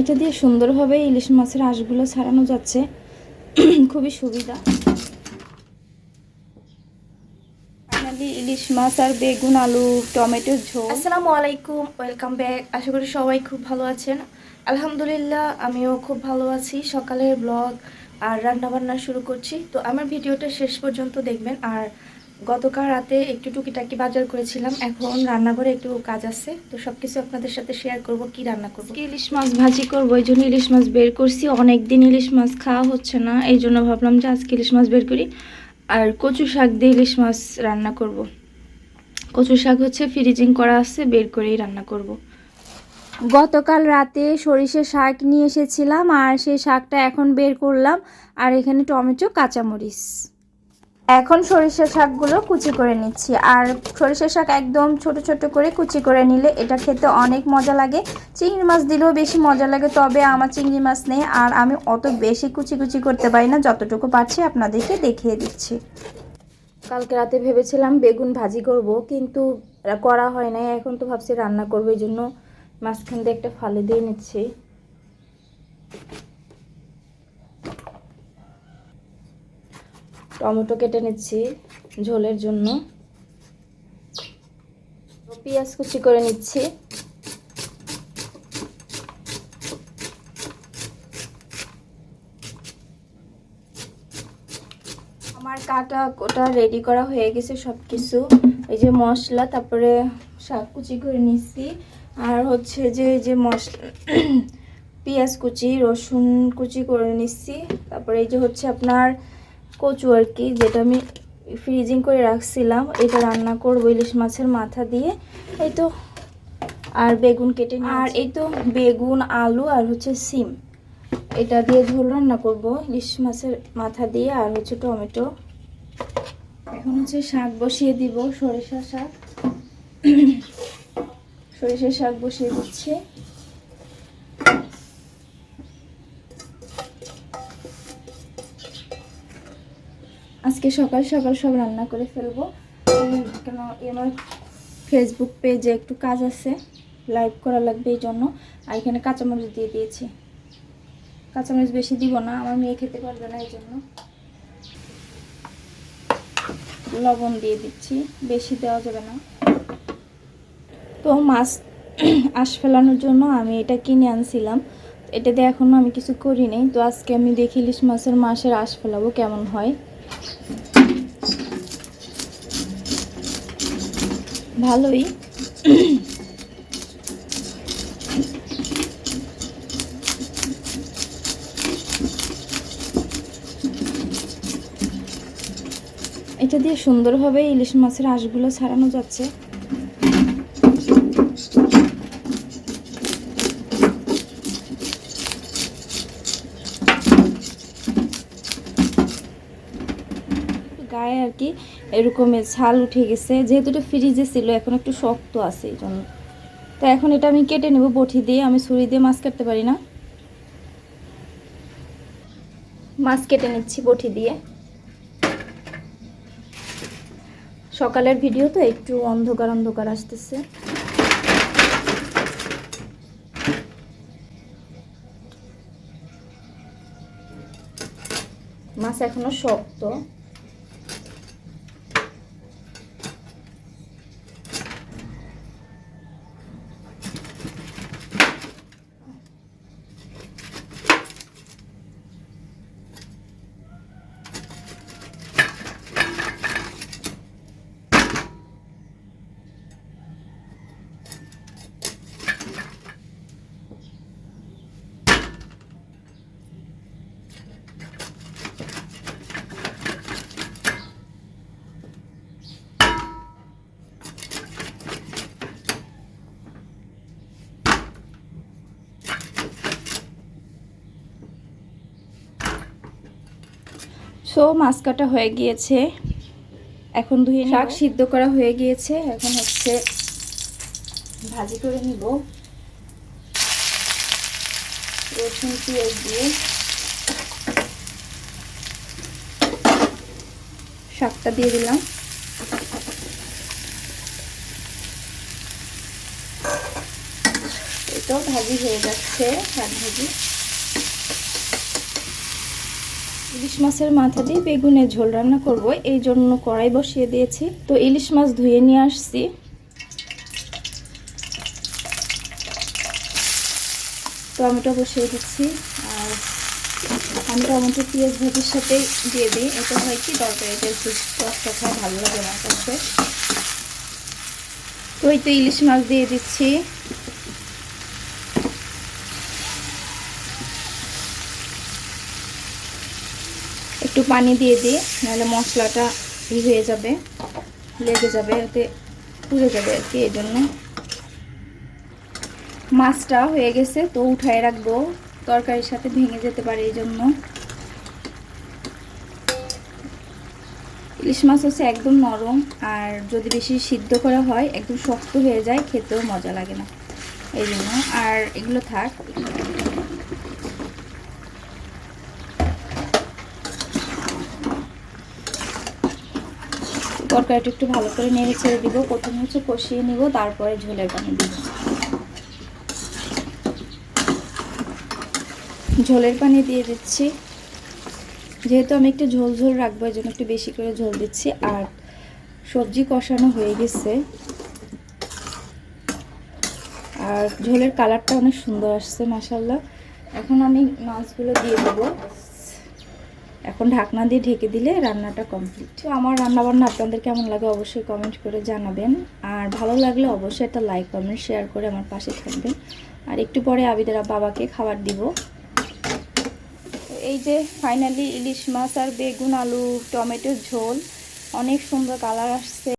এটা দিয়ে সুন্দরভাবে ইলিশ মাছের আঁশগুলো ছাড়ানো যাচ্ছে। খুবই সুবিধা। ইলিশ মাছ আর বেগুন, আলু টমেটো ঝোল। আসসালামু আলাইকুম, ওয়েলকাম ব্যাক। আশা করি সবাই খুব ভালো আছেন। আলহামদুলিল্লাহ, আমিও খুব ভালো আছি। সকালের ব্লগ আর রান্না বান্না শুরু করছি। তো আমার ভিডিওটা শেষ পর্যন্ত দেখবেন। আর গতকাল রাতে একটু টুকিটাকি বাজার করেছিলাম। এখন রান্নাঘরে একটু কাজ আছে। তো সব কিছু আপনাদের সাথে শেয়ার করব কি রান্না করব? ইলিশ মাছ ভাজি করব এই জন্য ইলিশ মাছ বের করছি। অনেক দিন ইলিশ মাছ খাওয়া হচ্ছে না এই জন্য ভাবলাম যে আজকে ইলিশ মাছ বের করি। আর কচু শাক দিয়ে ইলিশ মাছ রান্না করব। কচু শাক হচ্ছে ফ্রিজিং করা আছে বের করেই রান্না করব। গতকাল রাতে সরিষা শাক নিয়ে এসেছিলাম আর সেই শাকটা এখন বের করলাম। আর এখানে টমেটো কাঁচামরিচ। এখন সরিষা শাকগুলো কুচি করে নিচ্ছি। আর সরিষা শাক একদম ছোট ছোট করে কুচি করে নিলে এটা খেতে অনেক মজা লাগে। চিংড়ি মাছ দিলেও বেশি মজা লাগে, তবে আমার চিংড়ি মাছ নেই আর আমি অত বেশি কুচি কুচি করতে পারি না, যতটুকু পারছি আপনাদেরকে দেখিয়ে দিচ্ছি। কালকে রাতে ভেবেছিলাম বেগুন ভাজি করব, কিন্তু করা হয় নাই, এখন তো ভাবছি রান্না করব, এই জন্য মাঝখান দিয়ে একটা ফালি দিয়ে নিচ্ছি। টমেটো কেটে নিচ্ছি ঝোলের জন্য। পেঁয়াজ কুচি করে নিচ্ছি। আমার কাটা কোটা রেডি করা হয়ে গেছে সব কিছু এই যে মশলা, তারপরে শাক কুচি করে নিচ্ছি। আর হচ্ছে যে, এই যে মশলা পেঁয়াজ কুচি, রসুন কুচি করে নিচ্ছি। তারপরে এই যে হচ্ছে আপনার কচু আর কি যেটা আমি ফ্রিজিং করে রাখছিলাম। এটা রান্না করব ইলিশ মাছের মাথা দিয়ে। এই তো আর বেগুন কেটে আর এই তো বেগুন আলু আর হচ্ছে সিম। এটা দিয়ে ঝোল রান্না করব ইলিশ মাছের মাথা দিয়ে আর হচ্ছে টমেটো। এখন হচ্ছে শাক বসিয়ে দিব সরিষা শাক। সরিষা শাক বসিয়ে দিচ্ছি। আজকে সকাল সকাল সব রান্না করে ফেলব। কেন আমার ফেসবুক পেজে একটু কাজ আছে লাইভ করা লাগবে এই জন্য। আর এখানে কাঁচামরিচ দিয়ে দিয়েছি। কাঁচামরিচ বেশি দিব না, আমার মেয়ে খেতে পারবে না এই জন্য। লবণ দিয়ে দিচ্ছি, বেশি দেওয়া যাবে না। তো মাছ আঁশ ফেলানোর জন্য আমি এটা কিনে আনছিলাম। এটাতে এখনও আমি কিছু করি নাই। তো আজকে আমি দেখি ইলিশ মাছের মাসের আঁশ ফেলাবো, কেমন হয়। ভালোই। এটা দিয়ে সুন্দরভাবে ইলিশ মাছের আঁশগুলো ছাড়ানো যাচ্ছে। গায়ে আর কি এরকমের ছাল উঠে গেছে। যেহেতু এটা ফ্রিজে ছিল, এখন একটু শক্ত আছে এই জন্য। তো এখন এটা আমি কেটে নেব বটি দিয়ে, আমি ছুরি দিয়ে মাছ কাটতে পারি না। মাছ কেটে নিচ্ছি বটি দিয়ে। সকালের ভিডিও তো একটু অন্ধকার অন্ধকার আসতেছে। মাছ এখনও শক্ত। সো মাছ কাটা হয়ে গিয়েছে। এখন ধুয়ে শাক সিদ্ধ করা হয়ে গিয়েছে। এখন হচ্ছে ভাজি করে নিব। রসুন, পেঁয়াজ দিয়ে। শাকটা দিয়ে দিলাম। এটাও ভাজি হয়ে যাচ্ছে, শাক ভাজি। ইলিশ মাছের মাথা দিয়ে বেগুনের ঝোল রান্না করব, এই জন্য কড়াই বসিয়ে দিয়েছি। তো ইলিশ মাছ ধুয়ে নিয়ে আসছি। টমেটো বসিয়ে দিচ্ছি, আর আমি টমেটো, পেঁয়াজ, ভাজির সাথে দিয়ে দিই। এটা হয় কি তরকারিটা একটু খায়, ভালো লাগে আমার কাছে তো এই তো ইলিশ মাছ দিয়ে দিচ্ছি। একটু পানি দিয়ে দিই, নাহলে মশলাটা ই হয়ে যাবে, লেগে যাবে ওতে পুড়ে যাবে আর কি এই জন্য মাছটা হয়ে গেছে, তো উঠায় রাখব, তরকারির সাথে ভেঙে যেতে পারে এই জন্য ইলিশ মাছ হচ্ছে একদম নরম, আর যদি বেশি সিদ্ধ করা হয়, একদম শক্ত হয়ে যায়, খেতেও মজা লাগে না। এই জন্য, আর এগুলো থাক। তরকারিটা একটু ভালো করে নেড়ে ছেড়ে দিব। প্রথমে হচ্ছে কষিয়ে নিব, তারপরে ঝোলের পানি দিব। ঝোলের পানি দিয়ে দিচ্ছি। যেহেতু আমি একটু ঝোল ঝোল রাখব এই জন্য একটু বেশি করে ঝোল দিচ্ছি। আর সবজি কষানো হয়ে গেছে। আর ঝোলের কালারটা অনেক সুন্দর আসছে মাসাল্লাহ এখন আমি মাছগুলো দিয়ে দেবো। এখন ঢাকনা দিয়ে ঢেকে দিলে রান্নাটা কমপ্লিট তো আমার রান্নাবান্না আপনাদের কেমন লাগে অবশ্যই কমেন্ট করে জানাবেন। আর ভালো লাগলে অবশ্যই একটা লাইক কমেন্ট শেয়ার করে আমার পাশে থাকবেন। আর একটু পরে আবিদের বাবাকে খাবার দিব। এই যে ফাইনালি ইলিশ মাছ আর বেগুন, আলু, টমেটোর ঝোল, অনেক সুন্দর কালার আসছে।